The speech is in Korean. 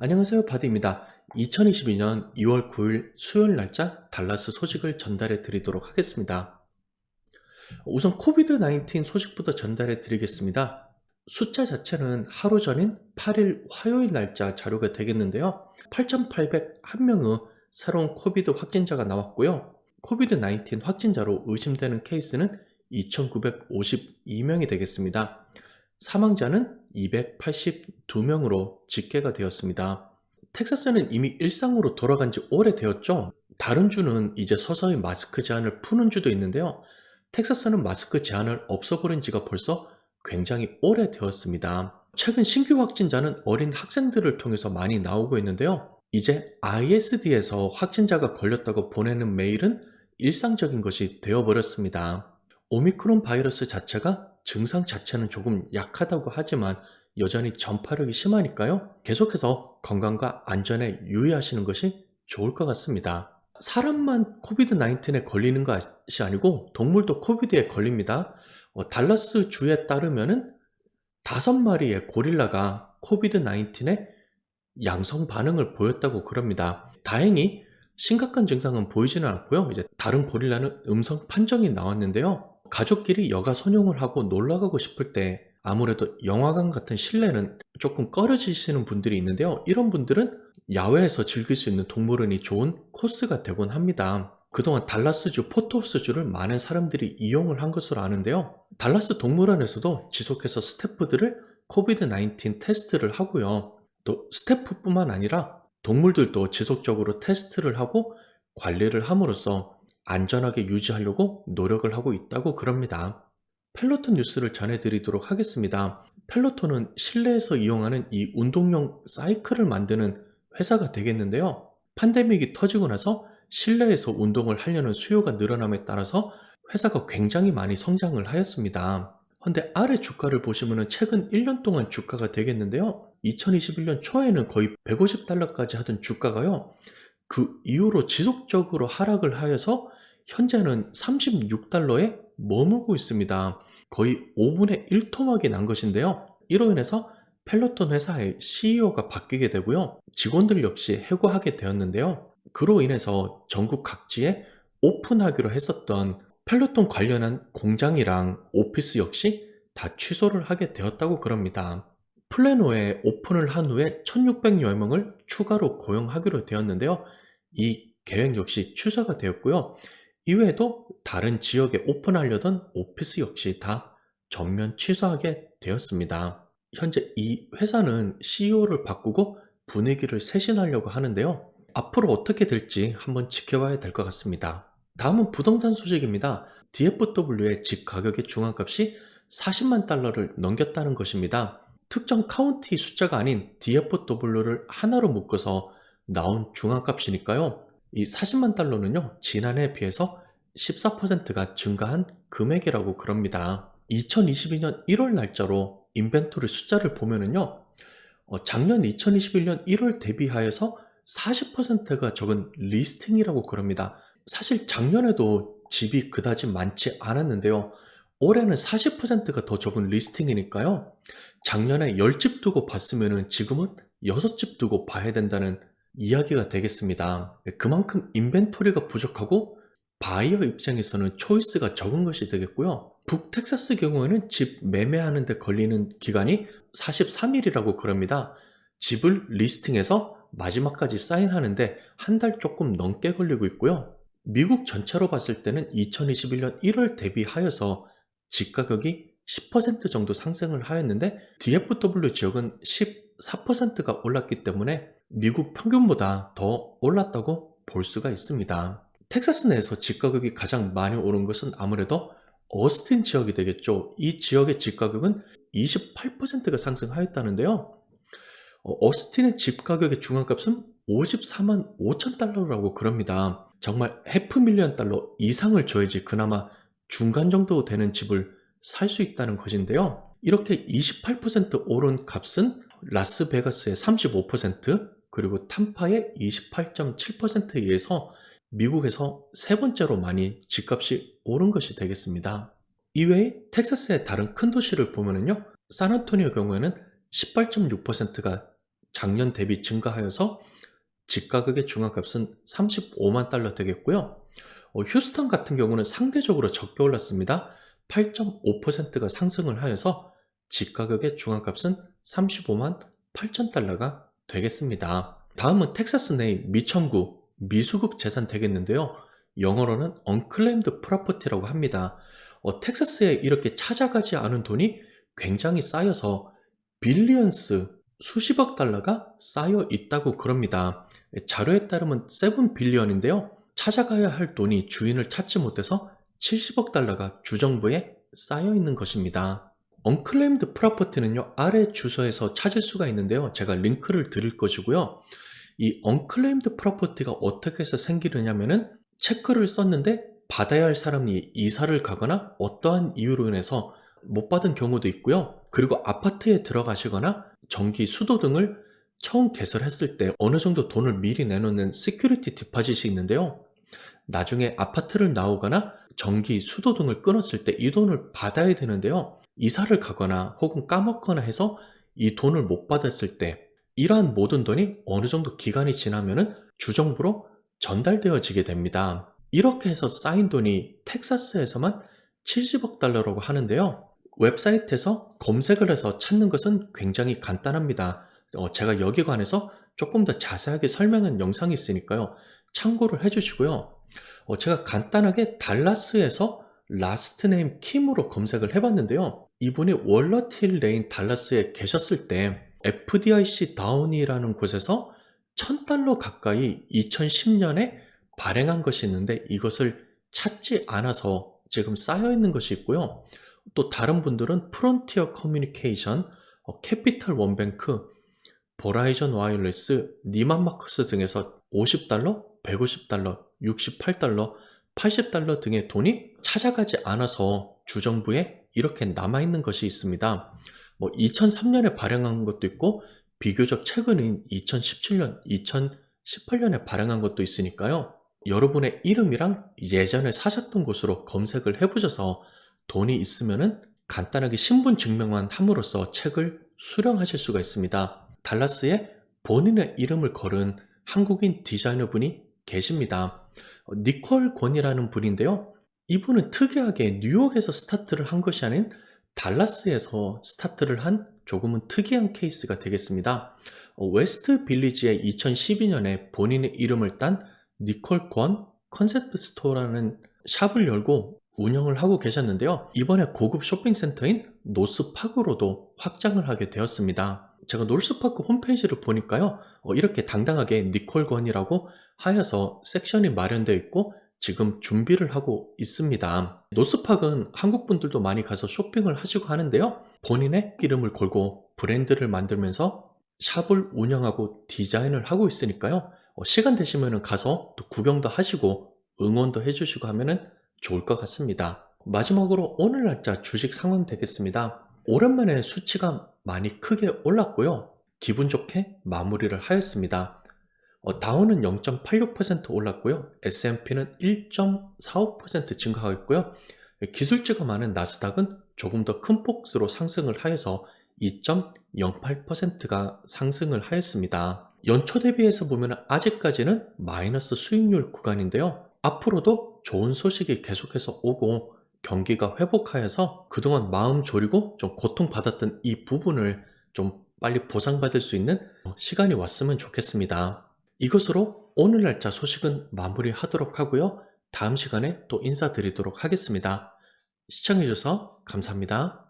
안녕하세요. 바디입니다. 2022년 2월 9일 수요일 날짜 달라스 소식을 전달해 드리도록 하겠습니다. 우선 코비드-19 소식부터 전달해 드리겠습니다. 숫자 자체는 하루 전인 8일 화요일 날짜 자료가 되겠는데요. 8,801명의 새로운 코비드 확진자가 나왔고요. 코비드-19 확진자로 의심되는 케이스는 2,952명이 되겠습니다. 사망자는 282명으로 집계가 되었습니다. 텍사스는 이미 일상으로 돌아간 지 오래되었죠. 다른 주는 이제 서서히 마스크 제한을 푸는 주도 있는데요. 텍사스는 마스크 제한을 없어버린 지가 벌써 굉장히 오래되었습니다. 최근 신규 확진자는 어린 학생들을 통해서 많이 나오고 있는데요. 이제 ISD에서 확진자가 걸렸다고 보내는 메일은 일상적인 것이 되어버렸습니다. 오미크론 바이러스 자체가 증상 자체는 조금 약하다고 하지만 여전히 전파력이 심하니까요. 계속해서 건강과 안전에 유의하시는 것이 좋을 것 같습니다. 사람만 코비드-19에 걸리는 것이 아니고 동물도 코비드에 걸립니다. 어, 달라스 주에 따르면은 다섯 마리의 고릴라가 코비드-19에 양성 반응을 보였다고 그럽니다. 다행히 심각한 증상은 보이지는 않고요. 이제 다른 고릴라는 음성 판정이 나왔는데요. 가족끼리 여가 선용을 하고 놀러 가고 싶을 때 아무래도 영화관 같은 실내는 조금 꺼려지시는 분들이 있는데요. 이런 분들은 야외에서 즐길 수 있는 동물원이 좋은 코스가 되곤 합니다. 그동안 달라스주 포토스주를 많은 사람들이 이용을 한 것으로 아는데요. 달라스 동물원에서도 지속해서 스태프들을 코비드-19 테스트를 하고요. 또 스태프뿐만 아니라 동물들도 지속적으로 테스트를 하고 관리를 함으로써 안전하게 유지하려고 노력을 하고 있다고 그럽니다. 펠로톤 뉴스를 전해드리도록 하겠습니다. 펠로톤은 실내에서 이용하는 이 운동용 사이클을 만드는 회사가 되겠는데요. 팬데믹이 터지고 나서 실내에서 운동을 하려는 수요가 늘어남에 따라서 회사가 굉장히 많이 성장을 하였습니다. 근데 아래 주가를 보시면 최근 1년 동안 주가가 되겠는데요. 2021년 초에는 거의 150달러까지 하던 주가가요. 그 이후로 지속적으로 하락을 하여서 현재는 36달러에 머무고 있습니다. 거의 5분의 1토막이 난 것인데요. 이로 인해서 펠로톤 회사의 CEO가 바뀌게 되고요. 직원들 역시 해고하게 되었는데요. 그로 인해서 전국 각지에 오픈하기로 했었던 펠로톤 관련한 공장이랑 오피스 역시 다 취소를 하게 되었다고 그럽니다. 플래노에 오픈을 한 후에 1600여 명을 추가로 고용하기로 되었는데요. 이 계획 역시 취소가 되었고요. 이외에도 다른 지역에 오픈하려던 오피스 역시 다 전면 취소하게 되었습니다. 현재 이 회사는 CEO를 바꾸고 분위기를 쇄신하려고 하는데요. 앞으로 어떻게 될지 한번 지켜봐야 될 것 같습니다. 다음은 부동산 소식입니다. DFW의 집 가격의 중앙값이 40만 달러를 넘겼다는 것입니다. 특정 카운티 숫자가 아닌 DFW를 하나로 묶어서 나온 중앙값이니까요. 이 40만 달러는요, 지난해에 비해서 14%가 증가한 금액이라고 그럽니다. 2022년 1월 날짜로 인벤토리 숫자를 보면은요, 어, 작년 2021년 1월 대비하여서 40%가 적은 리스팅이라고 그럽니다. 사실 작년에도 집이 그다지 많지 않았는데요. 올해는 40%가 더 적은 리스팅이니까요. 작년에 10집 두고 봤으면은 지금은 6집 두고 봐야 된다는 이야기가 되겠습니다. 그만큼 인벤토리가 부족하고 바이어 입장에서는 초이스가 적은 것이 되겠고요. 북텍사스 경우에는 집 매매하는데 걸리는 기간이 43일이라고 그럽니다. 집을 리스팅해서 마지막까지 사인하는데 한 달 조금 넘게 걸리고 있고요. 미국 전체로 봤을 때는 2021년 1월 대비하여서 집 가격이 10% 정도 상승을 하였는데 DFW 지역은 14%가 올랐기 때문에 미국 평균보다 더 올랐다고 볼 수가 있습니다. 텍사스 내에서 집 가격이 가장 많이 오른 것은 아무래도 어스틴 지역이 되겠죠. 이 지역의 집 가격은 28%가 상승하였다는데요. 어, 스틴의 집 가격의 중앙값은 54만 5천 달러라고 그럽니다. 정말 해프 밀리언 달러 이상을 줘야지 그나마 중간 정도 되는 집을 살 수 있다는 것인데요. 이렇게 28% 오른 값은 라스베가스의 35% 그리고 탐파의 28.7%에 의해서 미국에서 세 번째로 많이 집값이 오른 것이 되겠습니다. 이외에 텍사스의 다른 큰 도시를 보면요. 산안토니오 경우에는 18.6%가 작년 대비 증가하여서 집가격의 중앙값은 35만 달러 되겠고요. 어, 휴스턴 같은 경우는 상대적으로 적게 올랐습니다. 8.5%가 상승을 하여서 집가격의 중앙값은 35만 8천 달러가 되겠습니다. 다음은 텍사스 내 미청구 미수급 재산 되겠는데요. 영어로는 unclaimed property라고 합니다. 어, 텍사스에 이렇게 찾아가지 않은 돈이 굉장히 쌓여서 빌리언스 수십억 달러가 쌓여 있다고 그럽니다. 자료에 따르면 7 빌리언인데요. 찾아가야 할 돈이 주인을 찾지 못해서 70억 달러가 주정부에 쌓여 있는 것입니다. 언클레임드 프로퍼티는요 아래 주소에서 찾을 수가 있는데요 제가 링크를 드릴 것이고요 이 언클레임드 프로퍼티가 어떻게 해서 생기느냐면은 체크를 썼는데 받아야 할 사람이 이사를 가거나 어떠한 이유로 인해서 못 받은 경우도 있고요 그리고 아파트에 들어가시거나 전기 수도 등을 처음 개설했을 때 어느 정도 돈을 미리 내놓는 시큐리티 디파짓이 있는데요 나중에 아파트를 나오거나 전기 수도 등을 끊었을 때 이 돈을 받아야 되는데요 이사를 가거나 혹은 까먹거나 해서 이 돈을 못 받았을 때 이러한 모든 돈이 어느 정도 기간이 지나면은 주정부로 전달되어지게 됩니다. 이렇게 해서 쌓인 돈이 텍사스에서만 70억 달러라고 하는데요. 웹사이트에서 검색을 해서 찾는 것은 굉장히 간단합니다. 어, 제가 여기 관해서 조금 더 자세하게 설명한 영상이 있으니까요. 참고를 해주시고요. 어, 제가 간단하게 달라스에서 라스트 네임 킴으로 검색을 해봤는데요. 이분이 월러틸 레인 달라스에 계셨을 때 FDIC 다운이라는 곳에서 1000달러 가까이 2010년에 발행한 것이 있는데 이것을 찾지 않아서 지금 쌓여 있는 것이 있고요. 또 다른 분들은 프론티어 커뮤니케이션, 어, 캐피탈 원뱅크, 보라이전 와이어리스, 니만 마커스 등에서 50달러, 150달러, 68달러, 80달러 등의 돈이 찾아가지 않아서 주정부에 이렇게 남아있는 것이 있습니다. 뭐 2003년에 발행한 것도 있고 비교적 최근인 2017년, 2018년에 발행한 것도 있으니까요. 여러분의 이름이랑 예전에 사셨던 곳으로 검색을 해보셔서 돈이 있으면은 간단하게 신분 증명만 함으로써 책을 수령하실 수가 있습니다. 달라스에 본인의 이름을 걸은 한국인 디자이너 분이 계십니다. 니콜 권이라는 분인데요. 이분은 특이하게 뉴욕에서 스타트를 한 것이 아닌 달라스에서 스타트를 한 조금은 특이한 케이스가 되겠습니다. 어, 웨스트 빌리지에 2012년에 본인의 이름을 딴 니콜 권 컨셉트 스토어라는 샵을 열고 운영을 하고 계셨는데요. 이번에 고급 쇼핑센터인 노스파크로도 확장을 하게 되었습니다. 제가 노스파크 홈페이지를 보니까요. 어, 이렇게 당당하게 니콜 권이라고 하여서 섹션이 마련되어 있고 지금 준비를 하고 있습니다. 노스팍은 한국 분들도 많이 가서 쇼핑을 하시고 하는데요. 본인의 이름을 걸고 브랜드를 만들면서 샵을 운영하고 디자인을 하고 있으니까요. 어, 시간 되시면 가서 또 구경도 하시고 응원도 해주시고 하면 좋을 것 같습니다. 마지막으로 오늘 날짜 주식 상황 되겠습니다. 오랜만에 수치가 많이 크게 올랐고요. 기분 좋게 마무리를 하였습니다. 어, 다우는 0.86% 올랐고요. S&P는 1.45% 증가하고 있고요. 기술주가 많은 나스닥은 조금 더 큰 폭으로 상승을 하여서 2.08%가 상승을 하였습니다. 연초 대비해서 보면 아직까지는 마이너스 수익률 구간인데요. 앞으로도 좋은 소식이 계속해서 오고 경기가 회복하여서 그동안 마음 졸이고 좀 고통받았던 이 부분을 좀 빨리 보상받을 수 있는 시간이 왔으면 좋겠습니다. 이것으로 오늘 날짜 소식은 마무리하도록 하고요. 다음 시간에 또 인사드리도록 하겠습니다. 시청해주셔서 감사합니다.